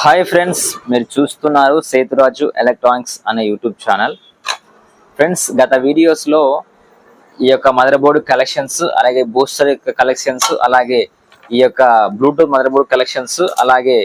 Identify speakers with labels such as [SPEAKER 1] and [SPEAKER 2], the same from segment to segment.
[SPEAKER 1] Hi friends మీరు చూస్తున్నారు Sethuraju electronics అనే యూట్యూబ్ ఛానల్. ఫ్రెండ్స్ గత వీడియోస్లో ఈ యొక్క మదర్ బోర్డు కలెక్షన్స్ అలాగే బూస్టర్ యొక్క కలెక్షన్స్ అలాగే ఈ యొక్క బ్లూటూత్ మదర్ బోర్డు కలెక్షన్స్ అలాగే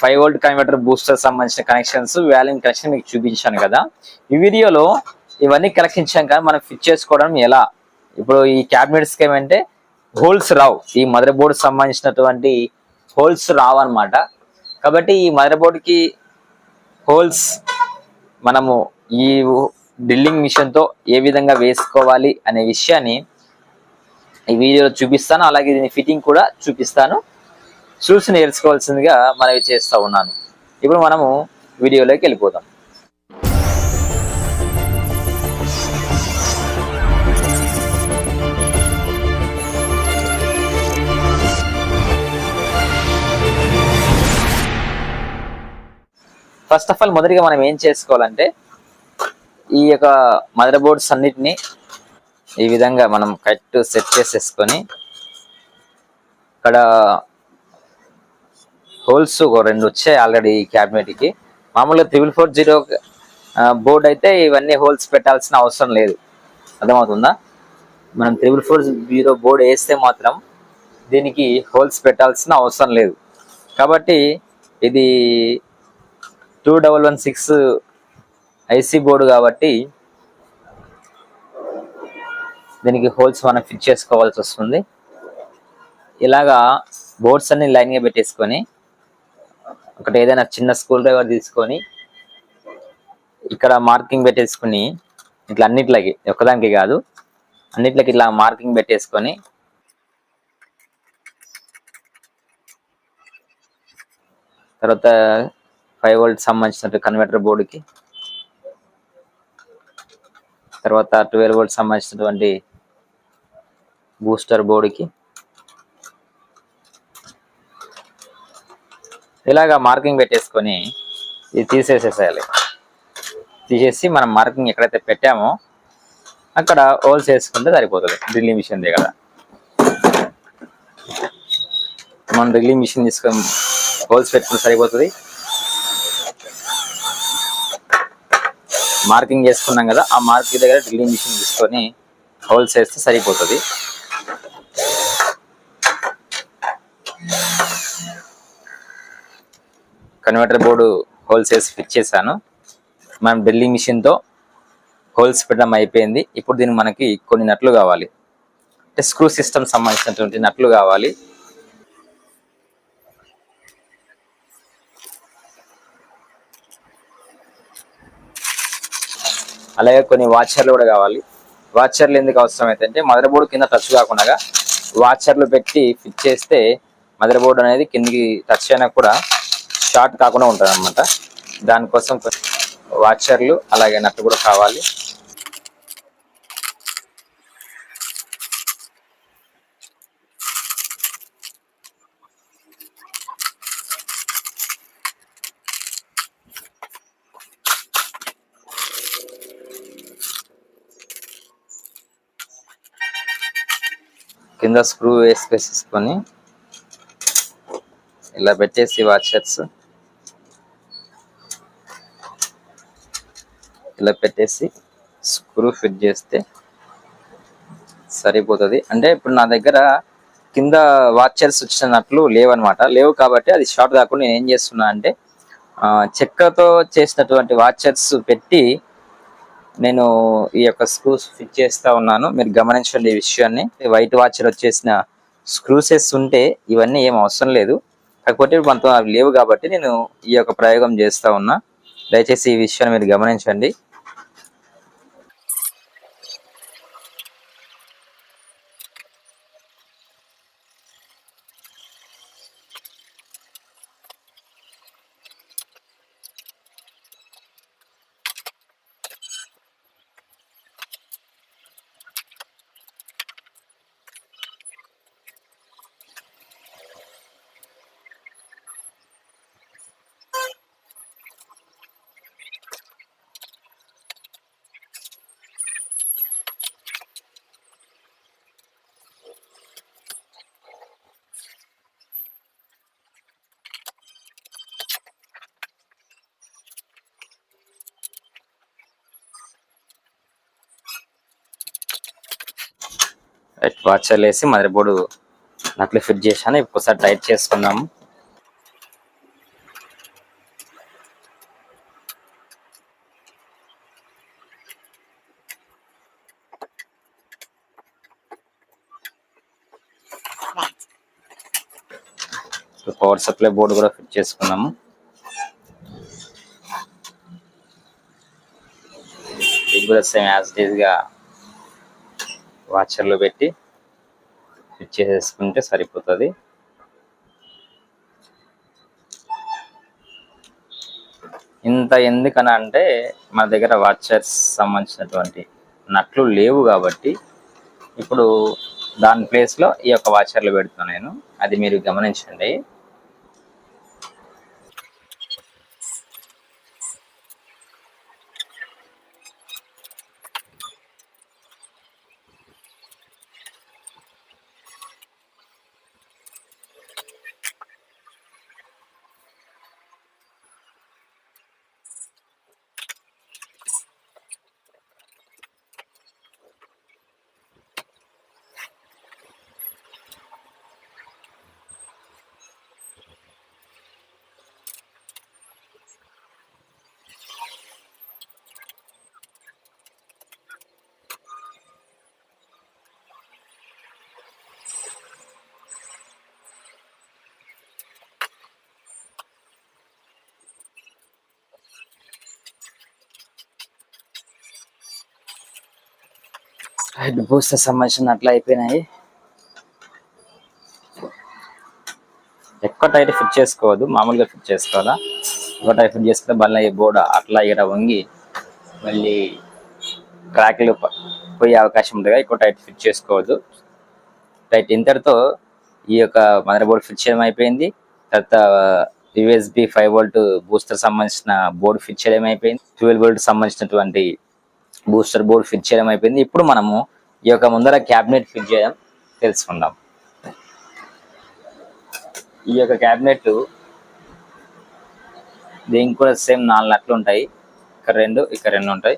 [SPEAKER 1] ఫైవ్ వోల్ట్ కన్వర్టర్ బూస్టర్ సంబంధించిన కనెక్షన్స్ వ్యాల్యూమ్ కనెక్షన్ మీకు చూపించాను కదా. ఈ వీడియోలో ఇవన్నీ కలెక్షన్ కానీ మనం ఫిట్ చేసుకోవడం ఎలా? ఇప్పుడు ఈ క్యాబినెట్స్కి ఏమంటే హోల్స్ రావు. ఈ మదర్ బోర్డు సంబంధించినటువంటి హోల్స్ రావన్నమాట. కాబట్టి ఈ మదర్ బోర్డుకి హోల్స్ మనము ఈ డ్రిల్లింగ్ మిషన్తో ఏ విధంగా వేసుకోవాలి అనే విషయాన్ని ఈ వీడియోలో చూపిస్తాను. అలాగే దీని ఫిట్టింగ్ కూడా చూపిస్తాను. చూసి నేర్చుకోవాల్సిందిగా మనవి చేస్తూ ఉన్నాను. ఇప్పుడు మనము వీడియోలోకి వెళ్ళిపోతాం ఫస్ట్ ఆఫ్ ఆల్ మొదటిగా మనం ఏం చేసుకోవాలంటే ఈ యొక్క మదర్ బోర్డ్స్ అన్నిటిని ఈ విధంగా మనం కరెక్ట్ సెట్ చేసేసుకొని ఇక్కడ హోల్స్ ఒక రెండు వచ్చాయి ఆల్రెడీ ఈ క్యాబినెట్కి మామూలుగా త్రిబుల్ ఫోర్ జీరో బోర్డ్ అయితే ఇవన్నీ హోల్స్ పెట్టాల్సిన అవసరం లేదు. అర్థమవుతుందా? మనం త్రిబుల్ ఫోర్ జీరో బోర్డ్ వేస్తే మాత్రం దీనికి హోల్స్ పెట్టాల్సిన అవసరం లేదు. కాబట్టి ఇది two double one six IC board కాబట్టి దీనికి హోల్స్ మనం ఫిట్ చేసుకోవాల్సి వస్తుంది. ఇలాగా బోర్డ్స్ అన్ని లైన్గా పెట్టేసుకొని ఒకటి ఏదైనా చిన్న స్కూల్ డ్రైవర్ తీసుకొని ఇక్కడ మార్కింగ్ పెట్టేసుకుని ఇట్లా అన్నిట్లకి ఒక్కదానికి కాదు అన్నిట్లకి ఇట్లా మార్కింగ్ పెట్టేసుకొని తర్వాత ఫైవ్ వోల్ట్ సంబంధించిన కన్వర్టర్ బోర్డుకి తర్వాత ట్వెల్వ్ వోల్ట్ సంబంధించినటువంటి బూస్టర్ బోర్డుకి ఇలాగా మార్కింగ్ పెట్టేసుకొని ఇది తీసేసేసేయాలి. తీసేసి మనం మార్కింగ్ ఎక్కడైతే పెట్టామో అక్కడ హోల్స్ వేసుకుంటే సరిపోతుంది. డ్రిల్లింగ్ మిషన్ దగ్గర మనం డ్రిల్లింగ్ మిషన్ తీసుకొని హోల్స్ పెట్టుకుంటే సరిపోతుంది. మార్కింగ్ చేసుకున్నాం కదా ఆ మార్కింగ్ దగ్గర డ్రిల్లింగ్ మిషన్ తీసుకొని హోల్స్ వేస్తే సరిపోతుంది. కన్వర్టర్ బోర్డు హోల్స్ వేసి ఫిట్ చేశాను. మనం డ్రిల్లింగ్ మిషన్తో హోల్స్ పెట్టడం అయిపోయింది. ఇప్పుడు దీనికి మనకి కొన్ని నట్లు కావాలి. అంటే స్క్రూ సిస్టమ్ సంబంధించినటువంటి నట్లు కావాలి. అలాగే కొన్ని వాచర్లు కూడా కావాలి. వాచర్లు ఎందుకు అవసరం అయితే మదర్ బోర్డు కింద టచ్ కాకుండా వాచర్లు పెట్టి ఫిట్ చేస్తే మదర్ బోర్డు అనేది కిందికి టచ్ అయినా కూడా షార్ట్ కాకుండా ఉంటుంది అనమాట దానికోసం వాచర్లు అలాగే నట్టు కూడా కావాలి. కింద స్క్రూ వేసుకొని ఇలా పెట్టేసి వాచర్స్ ఇలా పెట్టేసి స్క్రూ ఫిట్ చేస్తే సరిపోతుంది. అంటే ఇప్పుడు నా దగ్గర కింద వాచర్స్ వచ్చినట్లు లేవన్నమాట. లేవు కాబట్టి అది షార్ట్ కాకుండా నేను ఏం చేస్తున్నా అంటే చెక్కతో చేసినటువంటి వాచర్స్ పెట్టి నేను ఈ యొక్క స్క్రూస్ ఫిట్ చేస్తూ ఉన్నాను. మీరు గమనించండి ఈ విషయాన్ని. వైట్ వాచర్ వచ్చేసిన స్క్రూసెస్ ఉంటే ఇవన్నీ ఏం అవసరం లేదు. కాకపోతే ఇప్పుడు మనతో అవి లేవు కాబట్టి నేను ఈ యొక్క ప్రయోగం చేస్తా ఉన్నా. దయచేసి ఈ విషయాన్ని మీరు గమనించండి. రైట్ వాచర్లు వేసి మదర్ బోర్డు నట్లు ఫిట్ చేశాను. ఒకసారి టైట్ చేసుకుందాము. పవర్ సప్లై బోర్డు కూడా ఫిట్ చేసుకున్నాము ఇది కూడా సేమ్ యాజ్ డీజ్గా వాచర్లో పెట్టి ఫిట్ చేసేసుకుంటే సరిపోతుంది. ఇంత ఎందుకన అంటే మన దగ్గర వాచర్స్ సంబంధించినటువంటి నట్లు లేవు కాబట్టి ఇప్పుడు దాని ప్లేస్లో ఈ యొక్క వాచర్లు పెడుతున్నాను నేను. అది మీరు గమనించండి. హెడ్ బూస్టర్ సంబంధించిన అట్లా అయిపోయినాయి. ఎక్కువ టైట్ ఫిట్ చేసుకోవద్దు మామూలుగా ఫిట్ చేసుకోవాలా? ఎక్కువ టైట్ ఫిట్ చేసుకుంటే మళ్ళీ ఈ బోర్డు అట్లా ఇక్కడ వంగి మళ్ళీ ట్రాక్లు పోయే అవకాశం ఉంటుంది ఎక్కువ టైట్ ఫిట్ చేసుకోవద్దు. రైట్ ఇంతటితో ఈ యొక్క మదర్ బోర్డ్ ఫిట్ చేయడం అయిపోయింది. తర్వాత యూఎస్బి ఫైవ్ వోల్ట్ బూస్టర్ సంబంధించిన బోర్డు ఫిట్ చేయడం అయిపోయింది. ట్వెల్వ్ వోల్ట్ సంబంధించినటువంటి బూస్టర్ బోర్డ్ ఫిట్ చేయడం అయిపోయింది. ఇప్పుడు మనము ఈ యొక్క ముందర క్యాబినెట్ ఫిట్ చేయడం తెలుసుకుందాం. ఈ యొక్క క్యాబినెట్ దీనికి కూడా సేమ్ నాలుగు నట్లు ఉంటాయి. ఇక్కడ రెండు ఇక్కడ రెండు ఉంటాయి.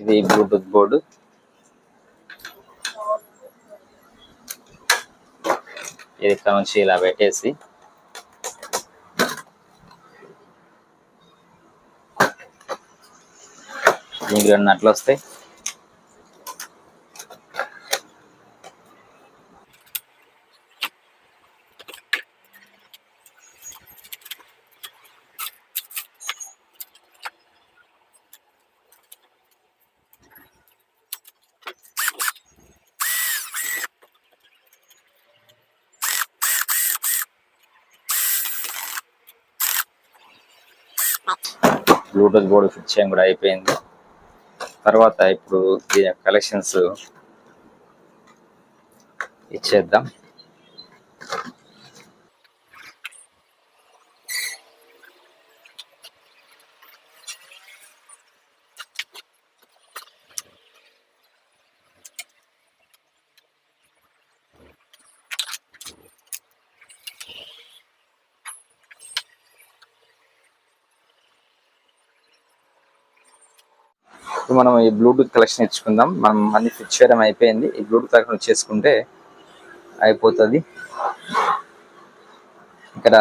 [SPEAKER 1] ఇది బ్లూటూత్ బోర్డు ఇది ఇక్కడ నుంచి ఇలా పెట్టేసి. మీకు రెండు నట్లు వస్తాయి. బ్లూటూత్ బోర్డు ఫిట్ చేయడం కూడా అయిపోయింది. తర్వాత ఇప్పుడు దీని కలెక్షన్స్ ఇచ్చేద్దాం. ఇప్పుడు మనం ఈ బ్లూటూత్ కలెక్షన్ ఇచ్చుకుందాం. మనం అన్ని ఫిట్ చేయడం అయిపోయింది. ఈ బ్లూటూత్ కలెక్షన్ చేసుకుంటే అయిపోతుంది. ఇక్కడ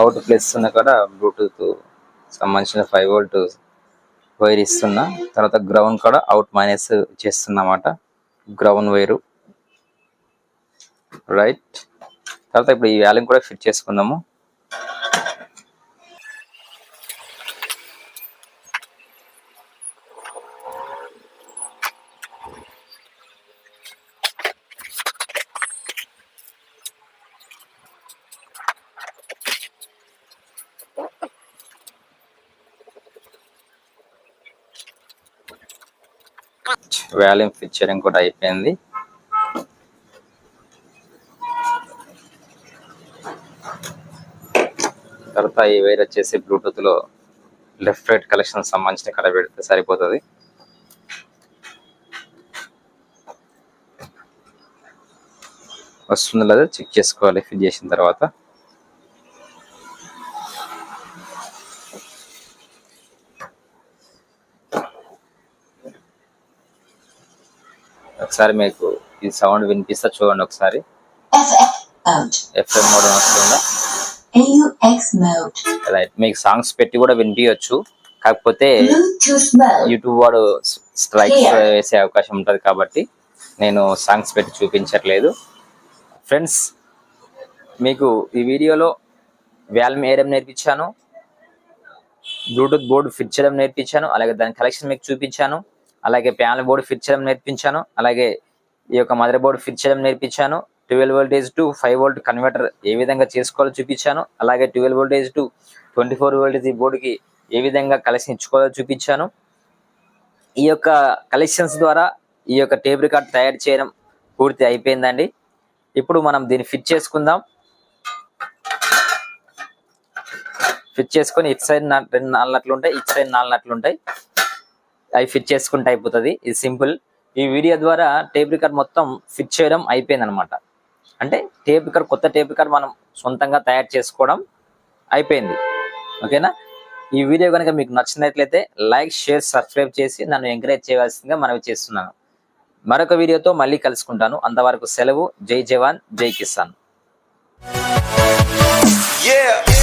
[SPEAKER 1] అవుట్ ప్లేస్ ఉన్న కూడా బ్లూటూత్ సంబంధించిన ఫైవ్ వోల్ట్ వైర్ ఇస్తున్నా. తర్వాత గ్రౌండ్ కూడా అవుట్ మైనస్ చేస్తున్నమాట. గ్రౌండ్ వైరు రైట్ తర్వాత ఇప్పుడు ఈ వ్యాలింగ్ కూడా ఫిట్ చేసుకుందాము. వాల్యూమ్ ఫిక్చరింగ్ కూడా అయిపోయింది. తర్వాత ఈ వైర్ వచ్చేసి బ్లూటూత్లో లెఫ్ట్ రైట్ కలెక్షన్ సంబంధించిన కడ పెడితే సరిపోతుంది. వస్తుంది లేదా చెక్ చేసుకోవాలి ఫిట్ చేసిన తర్వాత. ఒకసారి మీకు ఈ సౌండ్ వినిపిస్తా చూడండి ఒకసారి. ఎఫ్ఎం మోడ్ వస్తుందా. రైట్ మీకు సాంగ్స్ పెట్టి కూడా వినిపించవచ్చు కాకపోతే. యూట్యూబ్ వాడు స్ట్రైక్స్
[SPEAKER 2] Clear.
[SPEAKER 1] వేసే అవకాశం ఉంటుంది కాబట్టి నేను సాంగ్స్ పెట్టి చూపించట్లేదు ఫ్రెండ్స్ మీకు ఈ వీడియోలో వ్యాల్యూమ్ వేయడం నేర్పించాను బ్లూటూత్ బోర్డు ఫిట్ చేయడం నేర్పించాను అలాగే దాని కలెక్షన్ మీకు చూపించాను అలాగే ప్యానల్ బోర్డు ఫిట్ చేయడం నేర్పించాను. అలాగే ఈ యొక్క మదర్ బోర్డు ఫిట్ చేయడం నేర్పించాను. Twelve voltage to five volt converter ఏ విధంగా చేసుకోవాలో చూపించాను. అలాగే twelve voltage to twenty four voltage ఈ బోర్డుకి ఏ విధంగా కలెక్షన్ ఇచ్చుకోవాలో చూపించాను. ఈ యొక్క కలెక్షన్స్ ద్వారా ఈ యొక్క టేప్ రికార్డ్ తయారు చేయడం పూర్తి అయిపోయిందండి. ఇప్పుడు మనం దీన్ని ఫిట్ చేసుకుందాం. ఫిట్ చేసుకొని ఇటు సైడ్ రెండు నాలుగు నట్లు ఉంటాయి ఇటు సైడ్ నాలుగు నట్లు ఉంటాయి. అవి ఫిట్ చేసుకుంటే అయిపోతుంది. ఇది సింపుల్. ఈ వీడియో ద్వారా టేప్ రికార్డ్ మొత్తం ఫిట్ చేయడం అయిపోయింది అనమాట అంటే టేప్ రికార్డ్ కొత్త టేప్ రికార్డ్ మనం సొంతంగా తయారు చేసుకోవడం అయిపోయింది. ఓకేనా? ఈ వీడియో కనుక మీకు నచ్చినట్లయితే లైక్ షేర్ సబ్స్క్రైబ్ చేసి నన్ను ఎంకరేజ్ చేయవలసిందిగా మనవి చేస్తున్నాను. మరొక వీడియోతో మళ్ళీ కలుసుకుంటాను. అంతవరకు సెలవు. జై జవాన్ జై కిసాన్.
[SPEAKER 3] Yeah.